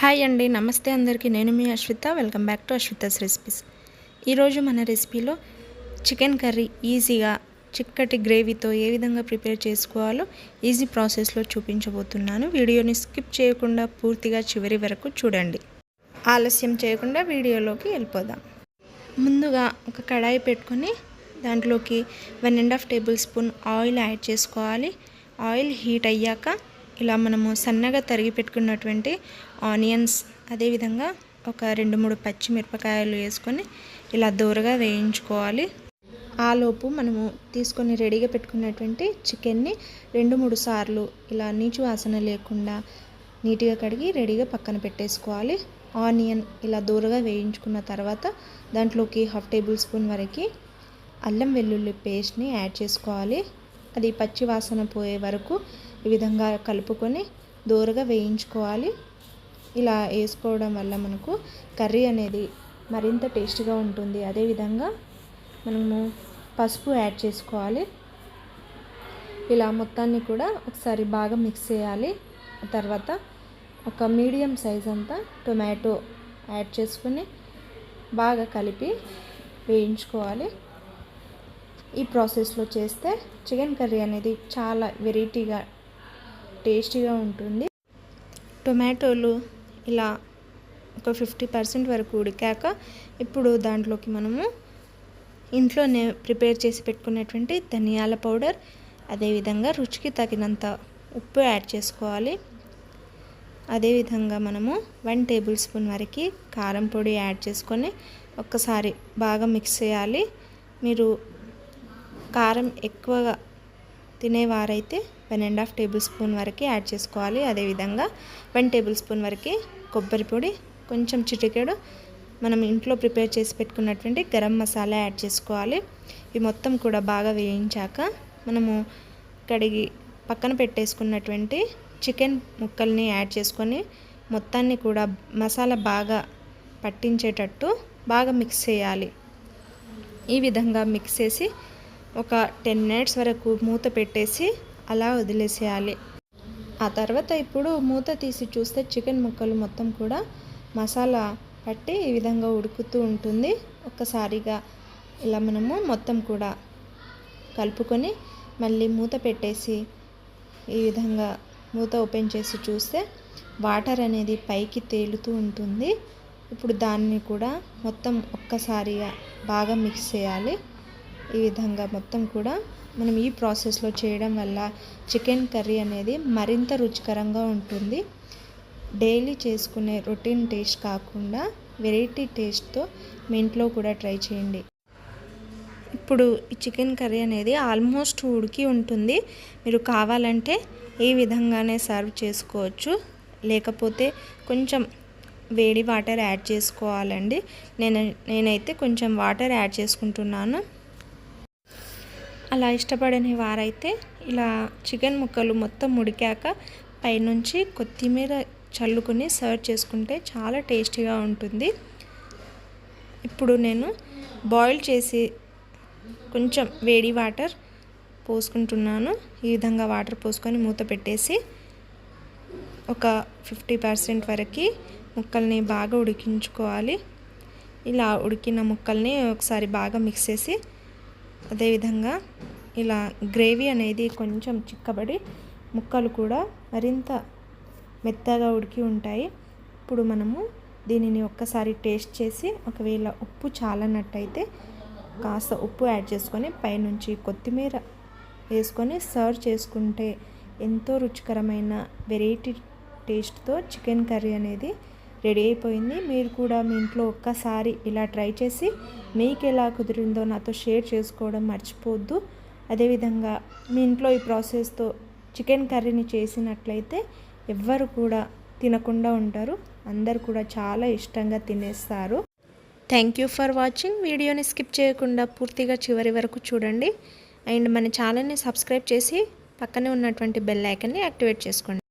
Hi అండి నమస్తే అందరికీ. నేను మీ Ashwitha. Welcome back to Ashwitha's recipes. ఈరోజు మన రెసిపీలో చికెన్ కర్రీ ఈజీగా చిక్కటి గ్రేవీతో ఏ విధంగా ప్రిపేర్ చేసుకోవాలో ఈజీ ప్రాసెస్లో చూపించబోతున్నాను. వీడియోని స్కిప్ చేయకుండా పూర్తిగా చివరి వరకు చూడండి. ఆలస్యం చేయకుండా వీడియోలోకి వెళ్ళిపోదాం. ముందుగా ఒక కడాయి పెట్టుకొని దాంట్లోకి one and half tablespoon oil add చేసుకోవాలి. ఆయిల్ హీట్ అయ్యాక ఇలా మనము సన్నగా తరిగి పెట్టుకున్నటువంటి ఆనియన్స్ అదేవిధంగా ఒక రెండు మూడు పచ్చిమిరపకాయలు వేసుకొని ఇలా దూరగా వేయించుకోవాలి. ఆలోపు మనము తీసుకొని రెడీగా పెట్టుకున్నటువంటి చికెన్ని రెండు మూడు సార్లు ఇలా నీచు వాసన లేకుండా నీట్గా కడిగి రెడీగా పక్కన పెట్టేసుకోవాలి. ఆనియన్ ఇలా దూరగా వేయించుకున్న తర్వాత దాంట్లోకి హాఫ్ టేబుల్ స్పూన్ వరకు అల్లం వెల్లుల్లి పేస్ట్ని యాడ్ చేసుకోవాలి. అది పచ్చి వాసన పోయే వరకు ఈ విధంగా కలుపుకొని దూరగా వేయించుకోవాలి. ఇలా వేసుకోవడం వల్ల మనకు కర్రీ అనేది మరింత టేస్ట్గా ఉంటుంది. అదేవిధంగా మనము పసుపు యాడ్ చేసుకోవాలి. ఇలా మొత్తాన్ని కూడా ఒకసారి బాగా మిక్స్ చేయాలి. తర్వాత ఒక మీడియం సైజ్ అంతా టొమాటో యాడ్ చేసుకుని బాగా కలిపి వేయించుకోవాలి. ఈ ప్రాసెస్లో చేస్తే చికెన్ కర్రీ అనేది చాలా వెరైటీగా టేస్టీగా ఉంటుంది. టొమాటోలు ఇలా ఒక ఫిఫ్టీ పర్సెంట్ వరకు ఉడికాక ఇప్పుడు దాంట్లోకి మనము ఇంట్లోనే ప్రిపేర్ చేసి పెట్టుకునేటువంటి ధనియాల పౌడర్ అదేవిధంగా రుచికి తగినంత ఉప్పు యాడ్ చేసుకోవాలి. అదేవిధంగా మనము వన్ టేబుల్ స్పూన్ వరకు కారం పొడి యాడ్ చేసుకొని ఒక్కసారి బాగా మిక్స్ చేయాలి. మీరు కారం ఎక్కువగా తినేవారైతే one and half tablespoon వరకు యాడ్ చేసుకోవాలి. అదేవిధంగా వన్ టేబుల్ స్పూన్ వరకు కొబ్బరి పొడి కొంచెం చిటికెడు. మనం ఇంట్లో ప్రిపేర్ చేసి పెట్టుకున్నటువంటి గరం మసాలా యాడ్ చేసుకోవాలి. ఇవి మొత్తం కూడా బాగా వేయించాక మనము కడిగి పక్కన పెట్టేసుకున్నటువంటి చికెన్ ముక్కల్ని యాడ్ చేసుకొని మొత్తాన్ని కూడా మసాలా బాగా పట్టించేటట్టు బాగా మిక్స్ చేయాలి. ఈ విధంగా మిక్స్ చేసి ఒక టెన్ మినిట్స్ వరకు మూత పెట్టేసి అలా వదిలేసేయాలి. ఆ తర్వాత ఇప్పుడు మూత తీసి చూస్తే చికెన్ ముక్కలు మొత్తం కూడా మసాలా పట్టి ఈ విధంగా ఉడుకుతూ ఉంటుంది. ఒక్కసారిగా ఇలా మనము మొత్తం కూడా కలుపుకొని మళ్ళీ మూత పెట్టేసి ఈ విధంగా మూత ఓపెన్ చేసి చూస్తే వాటర్ అనేది పైకి తేలుతూ ఉంటుంది. ఇప్పుడు దాన్ని కూడా మొత్తం ఒక్కసారిగా బాగా మిక్స్ చేయాలి. ఈ విధంగా మొత్తం కూడా మనం ఈ ప్రాసెస్లో చేయడం వల్ల చికెన్ కర్రీ అనేది మరింత రుచికరంగా ఉంటుంది. డైలీ చేసుకునే రొటీన్ టేస్ట్ కాకుండా వెరైటీ టేస్ట్తో మీ ఇంట్లో కూడా ట్రై చేయండి. ఇప్పుడు ఈ చికెన్ కర్రీ అనేది ఆల్మోస్ట్ ఉడికి ఉంటుంది. మీరు కావాలంటే ఈ విధంగానే సర్వ్ చేసుకోవచ్చు. లేకపోతే కొంచెం వేడి వాటర్ యాడ్ చేసుకోవాలండి. నేను నేనైతే కొంచెం వాటర్ యాడ్ చేసుకుంటున్నాను. అలా ఇష్టపడని వారైతే ఇలా చికెన్ ముక్కలు మొత్తం ఉడికాక పైనుంచి కొత్తిమీర చల్లుకొని సర్వ్ చేసుకుంటే చాలా టేస్టీగా ఉంటుంది. ఇప్పుడు నేను బాయిల్ చేసి కొంచెం వేడి వాటర్ పోసుకుంటున్నాను. ఈ విధంగా వాటర్ పోసుకొని మూత పెట్టేసి ఒక ఫిఫ్టీ పర్సెంట్ వరకు ముక్కల్ని బాగా ఉడికించుకోవాలి. ఇలా ఉడికిన ముక్కల్ని ఒకసారి బాగా మిక్స్ చేసి అదేవిధంగా ఇలా గ్రేవీ అనేది కొంచెం చిక్కబడి ముక్కలు కూడా మరింత మెత్తగా ఉడికి ఉంటాయి. ఇప్పుడు మనము దీనిని ఒక్కసారి టేస్ట్ చేసి ఒకవేళ ఉప్పు చాలన్నట్టయితే కాస్త ఉప్పు యాడ్ చేసుకొని పైనుంచి కొత్తిమీర వేసుకొని సర్వ్ చేసుకుంటే ఎంతో రుచికరమైన వెరైటీ టేస్ట్తో చికెన్ కర్రీ అనేది రెడీ అయిపోయింది. మీరు కూడా మీ ఇంట్లో ఒక్కసారి ఇలా ట్రై చేసి మీకు ఎలా కుదిరిందో నాతో షేర్ చేసుకోవడం మర్చిపోవద్దు. అదేవిధంగా మీ ఇంట్లో ఈ ప్రాసెస్తో చికెన్ కర్రీని చేసినట్లయితే ఎవ్వరు కూడా తినకుండా ఉంటారు. అందరు కూడా చాలా ఇష్టంగా తినేస్తారు. Thank you for watching. వీడియోని స్కిప్ చేయకుండా పూర్తిగా చివరి వరకు చూడండి. అండ్ మన ఛానల్ని సబ్స్క్రైబ్ చేసి పక్కనే ఉన్నటువంటి బెల్ ఐకన్ని యాక్టివేట్ చేసుకోండి.